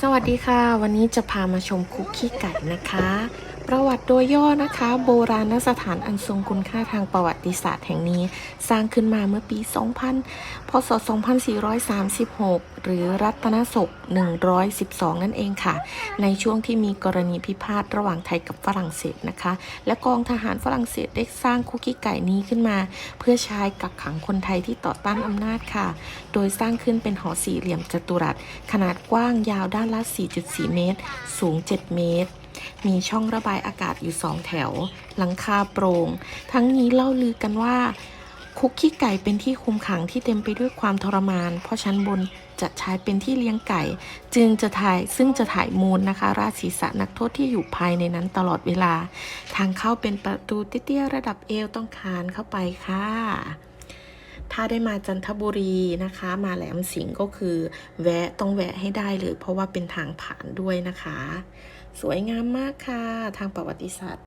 สวัสดีค่ะ วันนี้จะพามาชมคุกกี้ไก่นะคะ ประวัติโดยย่อนะคะ โบราณสถานอันทรงคุณค่าทางประวัติศาสตร์แห่งนี้ สร้างขึ้นมาเมื่อปี 2000 พศ 2436 หรือรัตนศก 112 นั่นเองค่ะ ในช่วงที่มีกรณีพิพาทระหว่างไทยกับฝรั่งเศสนะคะ และกองทหารฝรั่งเศสได้สร้างคุกกี้ไก่นี้ขึ้นมา เพื่อใช้กักขังคนไทยที่ต่อต้านอำนาจค่ะ โดยสร้างขึ้นเป็นหอสี่เหลี่ยมจัตุรัส ขนาดกว้างยาวด้านละ 4.4 เมตร สูง 7 เมตร มีช่องระบายอากาศอยู่2แถว หลังคาโปร่ง ทั้งนี้เล่าลือกันว่า คุกกี้ไก่เป็นที่คุมขังที่เต็มไปด้วยความทรมาน เพราะชั้นบนจะใช้เป็นที่เลี้ยงไก่ จึงจะถ่ายซึ่งจะถ่ายมูลนะคะ ราศีระนักโทษที่อยู่ภายในนั้นตลอดเวลา ทางเข้าเป็นประตูเตี้ยๆระดับเอวต้องคานเข้าไปค่ะ ถ้าได้มาจันทบุรีนะคะ มาแหลมสิงห์ก็คือ แวะต้องแวะให้ได้เลย เพราะว่าเป็นทางผ่านด้วยนะคะ สวยงามมากค่ะ ทางประวัติศาสตร์